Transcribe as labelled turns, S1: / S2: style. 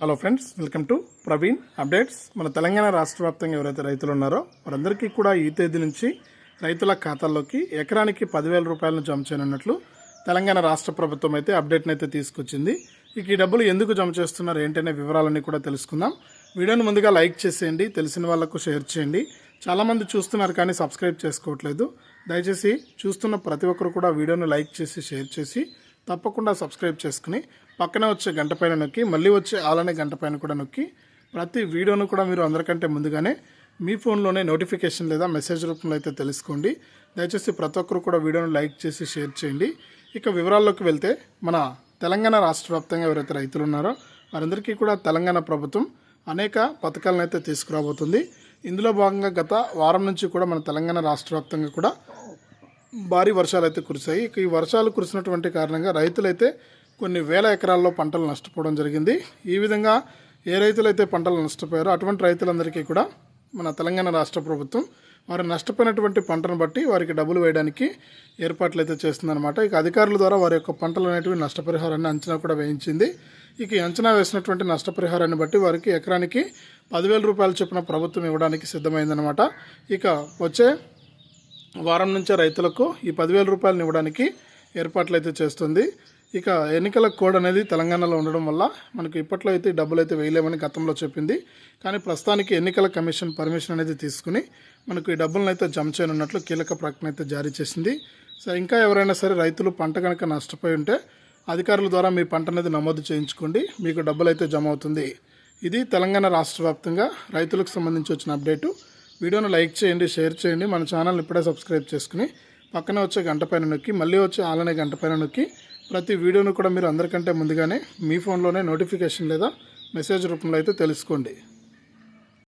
S1: Hello friends welcome to Praveen updates మన తెలంగాణ రాష్ట్ర వ్యాప్తంగా ఎవరైతే రైతులు ఉన్నారో వారందరికీ కూడా ఈ తేదీ నుంచి రైతుల ఖాతాల్లోకి ఎకరానికి పదివేల రూపాయలను జమ చేయనున్నట్లు తెలంగాణ రాష్ట్ర ప్రభుత్వం అయితే అప్డేట్ని అయితే తీసుకొచ్చింది. ఇక ఈ డబ్బులు ఎందుకు జమ చేస్తున్నారు ఏంటనే వివరాలన్నీ కూడా తెలుసుకుందాం. వీడియోని ముందుగా లైక్ చేసేయండి తెలిసిన వాళ్ళకు షేర్ చేయండి. చాలామంది చూస్తున్నారు కానీ సబ్స్క్రైబ్ చేసుకోవట్లేదు. దయచేసి చూస్తున్న ప్రతి ఒక్కరు కూడా వీడియోను లైక్ చేసి షేర్ చేసి తప్పకుండా సబ్స్క్రైబ్ చేసుకుని పక్కనే వచ్చే గంట పైన నొక్కి మళ్ళీ వచ్చే ఆలనే గంట పైన కూడా నొక్కి ప్రతి వీడియోను కూడా మీరు అందరికంటే ముందుగానే మీ ఫోన్లోనే నోటిఫికేషన్ లేదా మెసేజ్ రూపంలో అయితే తెలుసుకోండి. దయచేసి ప్రతి ఒక్కరు కూడా వీడియోను లైక్ చేసి షేర్ చేయండి. ఇక వివరాల్లోకి వెళ్తే మన తెలంగాణ రాష్ట్ర వ్యాప్తంగా ఎవరైతే రైతులు ఉన్నారో వారందరికీ కూడా తెలంగాణ ప్రభుత్వం అనేక పథకాలను అయితే తీసుకురాబోతుంది. ఇందులో భాగంగా గత వారం నుంచి కూడా మన తెలంగాణ రాష్ట్ర వ్యాప్తంగా కూడా భారీ వర్షాలు అయితే కురిశాయి. ఇక ఈ వర్షాలు కురిసినటువంటి కారణంగా రైతులైతే కొన్ని వేల ఎకరాల్లో పంటలు నష్టపోవడం జరిగింది. ఈ విధంగా ఏ రైతులైతే పంటలు నష్టపోయారో అటువంటి రైతులందరికీ కూడా మన తెలంగాణ రాష్ట్ర ప్రభుత్వం వారు నష్టపోయినటువంటి పంటను బట్టి వారికి డబ్బులు వేయడానికి ఏర్పాట్లు అయితే చేస్తుందన్నమాట. ఇక అధికారుల ద్వారా వారి యొక్క పంటలు అనేటివి నష్టపరిహారాన్ని అంచనా కూడా వేయించింది. ఇక అంచనా వేసినటువంటి నష్టపరిహారాన్ని బట్టి వారికి ఎకరానికి పదివేల రూపాయల చొప్పున ప్రభుత్వం ఇవ్వడానికి సిద్ధమైందనమాట ఇక వచ్చే వారం నుంచే రైతులకు ఈ పదివేల రూపాయలను ఇవ్వడానికి ఏర్పాట్లు అయితే చేస్తుంది. ఇక ఎన్నికల కోడ్ అనేది తెలంగాణలో ఉండడం వల్ల మనకు ఇప్పట్లో అయితే డబ్బులు అయితే వేయలేమని గతంలో చెప్పింది. కానీ ప్రస్తుతానికి ఎన్నికల కమిషన్ పర్మిషన్ అనేది తీసుకుని మనకు ఈ డబ్బులను అయితే జమ చేయనున్నట్లు కీలక ప్రకటన అయితే జారీ చేసింది. సో ఇంకా ఎవరైనా సరే రైతులు పంట కనుక నష్టపోయి ఉంటే అధికారుల ద్వారా మీ పంట అనేది నమోదు చేయించుకోండి. మీకు డబ్బులు అయితే జమ అవుతుంది. ఇది తెలంగాణ రాష్ట్ర వ్యాప్తంగా రైతులకు సంబంధించి వచ్చిన అప్డేటు. వీడియోను లైక్ చేయండి షేర్ చేయండి. మన ఛానల్ని ఇప్పుడే సబ్స్క్రైబ్ చేసుకుని పక్కనే వచ్చే గంట పైన నొక్కి మళ్ళీ వచ్చే ఆలనే గంట పైన నొక్కి ప్రతి వీడియోను కూడా మీరు అందరికంటే ముందుగానే మీ ఫోన్లోనే నోటిఫికేషన్ లేదా మెసేజ్ రూపంలో అయితే తెలుసుకోండి.